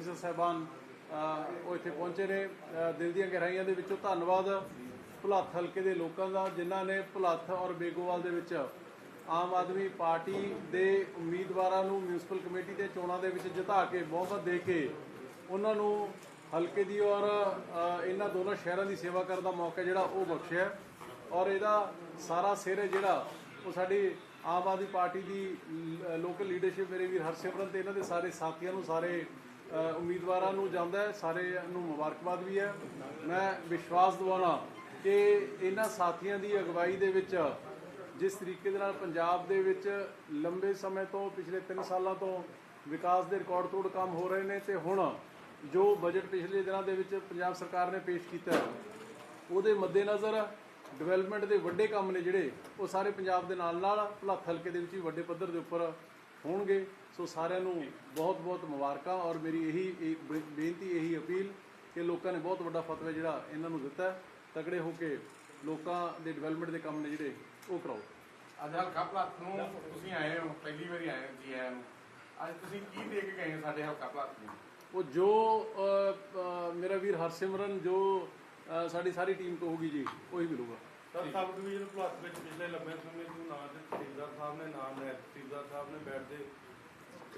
Officer ਸਾਹਿਬਾਨ ਉਹ ਇੱਥੇ ਪਹੁੰਚੇ ਨੇ। ਦਿਲ ਦੀਆਂ ਗਹਿਰਾਈਆਂ ਦੇ ਵਿੱਚੋਂ ਧੰਨਵਾਦ ਭੁਲੱਥ ਹਲਕੇ ਦੇ ਲੋਕਾਂ ਦਾ, ਜਿਨ੍ਹਾਂ ਨੇ ਭੁਲੱਥ ਔਰ ਬੇਗੋਵਾਲ ਦੇ ਵਿੱਚ ਆਮ ਆਦਮੀ ਪਾਰਟੀ ਦੇ ਉਮੀਦਵਾਰਾਂ ਨੂੰ ਮਿਊਨਿਸਪਲ ਕਮੇਟੀ ਦੇ ਚੋਣਾਂ ਦੇ ਵਿੱਚ ਜਿਤਾ ਕੇ, ਬਹੁਮਤ ਦੇ ਕੇ, ਉਹਨਾਂ ਨੂੰ ਹਲਕੇ ਦੀ ਔਰ ਇਹਨਾਂ ਦੋਨਾਂ ਸ਼ਹਿਰਾਂ ਦੀ ਸੇਵਾ ਕਰਨ ਦਾ ਮੌਕਾ ਜਿਹੜਾ ਉਹ ਬਖਸ਼ਿਆ। ਔਰ ਇਹਦਾ ਸਾਰਾ ਸਿਰ ਜਿਹੜਾ ਉਹ ਸਾਡੀ ਆਮ ਆਦਮੀ ਪਾਰਟੀ ਦੀ ਲੋਕਲ ਲੀਡਰਸ਼ਿਪ ਮੇਰੇ ਵੀਰ ਹਰਸਿਮਰਨ ਤੇ ਇਹਨਾਂ ਦੇ ਸਾਰੇ ਸਾਥੀਆਂ ਨੂੰ, ਸਾਰੇ ਉਮੀਦਵਾਰਾਂ ਨੂੰ ਜਾਂਦਾ ਹੈ, ਸਾਰੇ ਨੂੰ ਮੁਬਾਰਕਬਾਦ ਵੀ ਹੈ। ਮੈਂ ਵਿਸ਼ਵਾਸ ਦਿਵਾਉਣਾ ਕਿ ਇਹਨਾਂ ਸਾਥੀਆਂ ਦੀ ਅਗਵਾਈ ਦੇ ਵਿੱਚ, ਜਿਸ ਤਰੀਕੇ ਦੇ ਨਾਲ ਪੰਜਾਬ ਦੇ ਵਿੱਚ ਲੰਬੇ ਸਮੇਂ ਤੋਂ, ਪਿਛਲੇ 3 ਸਾਲਾਂ ਤੋਂ ਵਿਕਾਸ ਦੇ ਰਿਕਾਰਡ ਤੋੜ ਕੰਮ ਹੋ ਰਹੇ ਨੇ ਤੇ ਹੁਣ ਜੋ ਬਜਟ ਪਿਛਲੇ ਦਿਨਾਂ ਦੇ ਵਿੱਚ ਪੰਜਾਬ ਸਰਕਾਰ ਨੇ ਪੇਸ਼ ਕੀਤਾ ਉਹਦੇ ਮੱਦੇਨਜ਼ਰ ਡਿਵੈਲਪਮੈਂਟ ਦੇ ਵੱਡੇ ਕੰਮ ਨੇ ਜਿਹੜੇ, ਉਹ ਸਾਰੇ ਪੰਜਾਬ ਦੇ ਨਾਲ ਨਾਲ ਭਲੱਥ ਹਲਕੇ ਦੇ ਵਿੱਚ ਵੀ ਵੱਡੇ ਪੱਧਰ ਦੇ ਉੱਪਰ ਹੋਣਗੇ। ਸੋ ਸਾਰਿਆਂ ਨੂੰ ਬਹੁਤ ਬਹੁਤ ਮੁਬਾਰਕਾਂ ਔਰ ਮੇਰੀ ਇਹੀ ਬੇਨਤੀ ਇਹੀ ਅਪੀਲ ਕਿ ਲੋਕਾਂ ਨੇ ਬਹੁਤ ਵੱਡਾ ਫਤਵਾ ਜਿਹੜਾ ਇਹਨਾਂ ਨੂੰ ਦਿੱਤਾ ਤਕੜੇ ਹੋ ਕੇ ਲੋਕਾਂ ਦੇ ਡਿਵੈਲਪਮੈਂਟ ਦੇ ਕੰਮ ਨੇ ਜਿਹੜੇ ਉਹ ਕਰਾਓ। ਅੱਜ ਹਲਕਾ ਭਲਾਤ ਨੂੰ ਤੁਸੀਂ ਆਏ ਹੋ ਪਹਿਲੀ ਵਾਰੀ ਆਏ ਹੋ ਜੀ ਨੂੰ। ਅੱਜ ਤੁਸੀਂ ਕੀ ਦੇ ਕੇ ਗਏ ਸਾਡੇ ਹਲਕਾ ਭਲਾਤ ਨੂੰ? ਉਹ ਜੋ ਮੇਰਾ ਵੀਰ ਹਰਸਿਮਰਨ ਜੋ ਸਾਡੀ ਸਾਰੀ ਟੀਮ ਕਹੂਗੀ ਜੀ ਉਹੀ ਮਿਲੂਗਾ। ਸਰ ਸਬ ਡਿਵੀਜ਼ਨ ਭਲਾਤ ਵਿੱਚ ਪਿਛਲੇ ਲੰਬੇ ਸਮੇਂ ਤੋਂ ਨਾਂ ਤੇ ਤਹਿਸੀਲਦਾਰ ਸਾਹਿਬ ਨੇ ਨਾਮ ਹੈ ਤਹਿਸੀਲਦਾਰ ਸਾਹਿਬ ਨੇ ਬੈਠਦੇ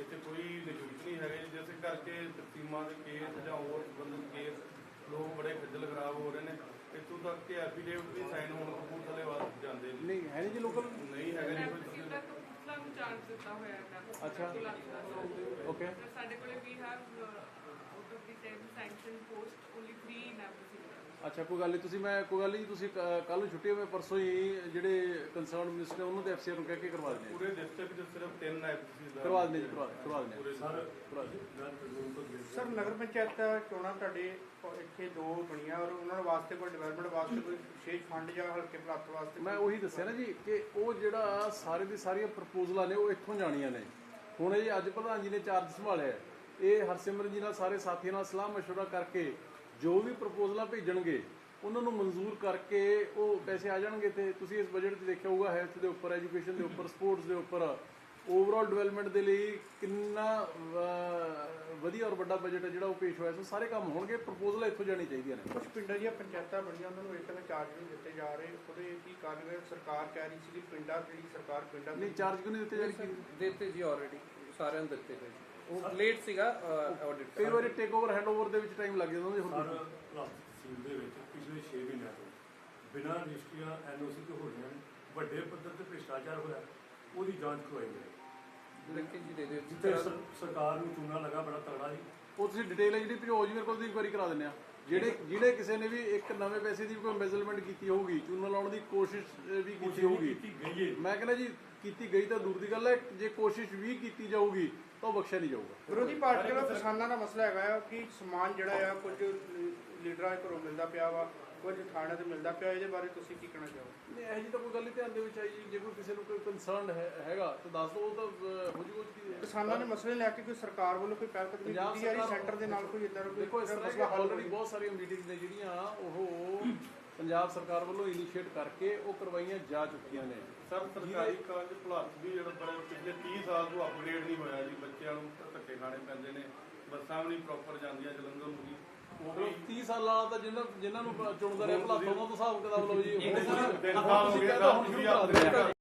ਇੱਥੇ ਕੋਈ ਨਿਯੁਕਤ ਨਹੀਂ ਹੈਗੇ। ਜਿਸ ਕਰਕੇ ਤਕਸੀਮਾਂ ਦੇ ਕੇਸ ਜਾਂ ਹੋਰ ਸੰਬੰਧਿਤ ਕੇਸ ਲੋਕ ਬੜੇ ਖੱਜਲ ਖਰਾਬ ਹੋ ਰਹੇ ਨੇ। ਇੱਥੋਂ ਤੱਕ ਕਿ ਐਫੀਡੇਵਿਟ ਵੀ ਸਾਈਨ ਹੋਣ ਕਪੂਰਥਲੇ ਵਾਸਤੇ ਜਾਂਦੇ ਨੇ। ਨਹੀਂ ਹੈ ਨਹੀਂ ਜੀ ਲੋਕਲ ਨਹੀਂ ਹੈਗਾ ਜੀ। ਕੋਈ ਕਪੂਰਥਲਾ ਨੂੰ ਚਾਰਜ ਦਿੱਤਾ ਹੋਇਆ ਹੈ ਅੱਛਾ। ਓਕੇ। ਸਾਡੇ ਕੋਲੇ ਵੀ have out of the 10 sanction post only 3 in tehsildar ਅੱਛਾ ਕੋਈ ਗੱਲ ਨਹੀਂ ਤੁਸੀਂ ਮੈਂ ਕੋਈ ਗੱਲ ਨਹੀਂ ਤੁਸੀਂ ਕੱਲ ਨੂੰ ਛੁੱਟੀ ਹੋਵੇ ਪਰਸੋਂ ਹੀ ਜਿਹੜੇ ਕੰਸਰਨ ਮਿਨਿਸਟਰ ਨੇ ਉਹਨਾਂ ਦੇ ਅਫਸਰ ਨੂੰ ਕਹਿ ਕੇ ਕਰਵਾ ਦਿੰਦੇ ਪੂਰੇ ਡਿਸਟ੍ਰਿਕਟ 'ਚ ਸਿਰਫ ਤਿੰਨ ਨਾਇਬ ਤਹਿਸੀਲਦਾਰ ਕਰਵਾ ਦਿੰਦੇ ਜੀ ਕਰਵਾ ਕਰਵਾ ਦਿੰਦੇ ਪੂਰੇ ਸਰ ਕਰਵਾ ਦਿੰਦੇ ਸਰ ਨਗਰ ਪੰਚਾਇਤ ਚੋਣਾਂ ਤੁਹਾਡੇ ਇੱਥੇ ਦੋ ਬਣੀਆਂ ਔਰ ਉਹਨਾਂ ਦੇ ਵਾਸਤੇ ਕੋਈ ਡਿਵੈਲਪਮੈਂਟ ਵਾਸਤੇ ਕੋਈ ਵਿਸ਼ੇਸ਼ ਫੰਡ ਜਾਂ ਹਲਕੇ ਪ੍ਰਾਪਤ ਵਾਸਤੇ ਮੈਂ ਉਹੀ ਦੱਸਿਆ ਨਾ ਜੀ ਕਿ ਉਹ ਜਿਹੜਾ ਸਾਰੇ ਦੀ ਸਾਰੀਆਂ ਪ੍ਰਪੋਜ਼ਲਾਂ ਨੇ ਉਹ ਇੱਥੋਂ ਜਾਣੀਆਂ ਨੇ ਹੁਣ ਇਹ ਅੱਜ ਪ੍ਰਧਾਨ ਜੀ ਨੇ ਚਾਰਜ ਸੰਭਾਲਿਆ ਹੈ। ਇਹ ਹਰਸਿਮਰਨ ਜੀ ਨਾਲ ਸਾਰੇ ਸਾਥੀਆਂ ਨਾਲ ਸਲਾਹ مشورہ ਕਰਕੇ ਜੋ ਵੀ ਪ੍ਰਪੋਜ਼ਲਾਂ ਭੇਜਣਗੇ ਉਹਨਾਂ ਨੂੰ ਮਨਜ਼ੂਰ ਕਰਕੇ ਉਹ ਪੈਸੇ ਆ ਜਾਣਗੇ ਤੇ ਤੁਸੀਂ ਇਸ ਬਜਟ 'ਚ ਦੇਖਿਆ ਹੋਊਗਾ ਹੈਲਥ ਦੇ ਉੱਪਰ ਐਜੂਕੇਸ਼ਨ ਦੇ ਉੱਪਰ ਸਪੋਰਟਸ ਦੇ ਉੱਪਰ ਓਵਰਆਲ ਡਿਵੈਲਪਮੈਂਟ ਦੇ ਲਈ ਕਿੰਨਾ ਵਧੀਆ ਔਰ ਵੱਡਾ ਬਜਟ ਹੈ ਜਿਹੜਾ ਉਹ ਪੇਸ਼ ਹੋਇਆ ਸੋ ਸਾਰੇ ਕੰਮ ਹੋਣਗੇ ਪ੍ਰਪੋਜ਼ਲਾਂ ਇੱਥੋਂ ਜਾਣੀ ਚਾਹੀਦੀਆਂ ਨੇ। ਕੁਝ ਪਿੰਡਾਂ ਦੀਆਂ ਪੰਚਾਇਤਾਂ ਬਣੀਆਂ ਉਹਨਾਂ ਨੂੰ ਇੱਕ ਚਾਰਜ ਨਹੀਂ ਦਿੱਤੇ ਜਾ ਰਹੇ। ਉਹਦੇ ਕੀ ਕਾਰਨ ਹੈ? ਸਰਕਾਰ ਕਹਿ ਰਹੀ ਸੀ ਕਿ ਪਿੰਡਾਂ ਜਿਹੜੀ ਸਰਕਾਰ ਪਿੰਡਾਂ ਨਹੀਂ ਚਾਰਜ ਕਿਉਂ ਨਹੀਂ ਦਿੱਤੇ ਜਾਣੀ ਕਿ ਦਿੱਤੇ ਜੀ ਆਲਰੇਡੀ ਸਾਰਿਆਂ ਨੂੰ ਦਿੱਤੇ ਜੀ। ਉਹ ਲੇਟ ਸੀਗਾ ਆਡਿਟ ਕਈ ਵਾਰੀ ਟੇਕ ਓਵਰ ਹੈਂਡ ਓਵਰ ਦੇ ਵਿੱਚ ਟਾਈਮ ਲੱਗ ਜਾਂਦਾ ਜੀ ਹੋਰ ਸਰ ਕੁਛ ਪਲਾਸ ਤਹਿਸੀਲ ਦੇ ਵਿੱਚ ਪਿਛਲੇ 6 ਮਹੀਨਿਆਂ ਤੋਂ। ਬਿਨਾਂ ਰਜਿਸਟਰੀਆਂ ਐਨਓਸੀ ਤੋਂ ਹੋ ਰਹੀਆਂ ਨੇ ਵੱਡੇ ਪੱਧਰ ਤੇ ਭ੍ਰਿਸ਼ਟਾਚਾਰ ਹੋਇਆ ਉਹਦੀ ਜਾਂਚ ਕਰਵਾਈ ਜਾਏ ਕੇ ਜੀ ਦੇ ਜਿੱਥੇ ਸਰ- ਸਰਕਾਰ ਨੂੰ ਚੂਨਾ ਲਗਾ ਬੜਾ ਤਗੜਾ ਜੀ ਉਹ ਤੁਸੀਂ ਡਿਟੇਲ ਹੈ ਜਿਹੜੀ ਭਿਜੋ ਜੀ ਮੇਰੇ ਕੋਲ ਦੀ ਇਨਕੁਆਇਰੀ ਕਰਾ ਦਿੰਦੇ ਆ। ਜਿਹੜੇ ਜਿਹੜੇ ਕਿਸੇ ਨੇ ਵੀ ਇੱਕ ਨਵੇਂ ਪੈਸੇ ਦੀ ਕੋਈ ਮੈਜ਼ਰਮੈਂਟ ਕੀਤੀ ਹੋਊਗੀ ਚੂਨਾ ਲਾਉਣ ਦੀ ਕੋਸ਼ਿਸ਼ ਵੀ ਕੀਤੀ ਹੋਊਗੀ। ਮੈਂ ਕਹਿੰਦਾ ਜੀ ਕੀਤੀ ਗਈ ਤਾਂ ਦੂਰ ਦੀ ਗੱਲ ਹੈ ਜੇ ਕੋਸ਼ਿਸ਼ ਵੀ ਕੀਤੀ ਜਾਊਗੀ ਤਾਂ ਉਹ ਬਖਸ਼ਿਆ ਨਹੀਂ ਜਾਊਗਾ। ਵਿਰੋਧੀ ਪਾਰਟੀ ਦਾ ਕਿਸਾਨਾਂ ਦਾ ਮਸਲਾ ਹੈਗਾ ਆ ਕਿ ਸਮਾਨ ਜਿਹੜਾ ਆ ਕੁਝ ਲੀਡਰਾਂ ਘਰੋਂ ਮਿਲਦਾ ਪਿਆ ਵਾ ਕੁਝ ਥਾਣੇ ਤੇ ਮਿਲਦਾ ਪਿਆ ਇਹਦੇ ਬਾਰੇ ਤੁਸੀਂ ਕੀ ਕਹਿਣਾ ਚਾਹੋਗੇ? ਨਹੀਂ ਇਹ ਜੀ ਤਾਂ ਕੋਈ ਗੱਲ ਨਹੀਂ ਧਿਆਨ ਦੇ ਵਿੱਚ ਆਈ। ਜੀ ਜੇ ਕੋਈ ਕਿਸੇ ਨੂੰ ਕੋਈ ਕੰਸਰਨ ਹੈਗਾ ਤਾਂ ਦੱਸ ਦਿਓ ਉਹ ਤਾਂ ਹੋ ਜੀ ਕਿਸਾਨਾਂ ਦੇ ਮਸਲੇ ਲੈ ਕੇ ਕੋਈ ਸਰਕਾਰ ਵੱਲੋਂ ਕੋਈ ਪਹਿਲਕਦਮੀ ਪੰਜਾਬ ਕੀਤੀ ਜਾ ਰਹੀ ਸੈਂਟਰ ਦੇ ਨਾਲ ਕੋਈ ਇਦਾਂ ਦਾ ਦੇਖੋ ਇਸ ਕੋਈ ਤਰ੍ਹਾਂ ਆਲਰੇਡੀ ਬਹੁਤ ਸਾਰੀਆਂ ਮੀਟਿੰਗਸ ਨੇ ਜਿਹੜੀਆਂ ਉਹ ਪੰਜਾਬ ਸਰਕਾਰ ਵੱਲੋਂ ਇਨੀਸ਼ੀਏਟ ਕਰਕੇ ਉਹ ਕਰਵਾਈਆਂ ਜਾ ਚੁੱਕੀਆਂ ਨੇ। ਸਰ ਸਰਕਾਰੀ ਕਾਲਜ ਭਲਾਤ ਵੀ ਜਿਹੜਾ ਬੜੇ ਪਿਛਲੇ 30 ਸਾਲ ਤੋਂ ਅਪਗ੍ਰੇਡ ਨਹੀਂ ਹੋਇਆ ਜੀ ਬੱਚਿਆਂ ਨੂੰ ਧੱਕੇ ਖਾਣੇ ਪੈਂਦੇ ਨੇ ਬੱਸਾਂ ਵੀ ਨਹੀਂ ਪ੍ਰੋਪਰ ਜਾਂਦੀਆਂ ਜਲੰਧਰ ਨੂੰ ਜੀ। ਉਹ ਵੀ 30 ਸਾਲਾਂ ਤਾਂ ਜਿਨ੍ਹਾਂ ਜਿਨ੍ਹਾਂ ਨੂੰ ਚੁਣਦਾ ਰਿਹਾ ਭਲਾ ਤੋਂ ਹਿਸਾਬ ਕਿਤਾਬ ਲਓ ਜੀ। ਹੁਣ ਤੁਸੀਂ ਕਹਿੰਦਾ ਹੁਣ ਸ਼ੁਰੂ ਕਰਾ ਦਿੰਦੇ।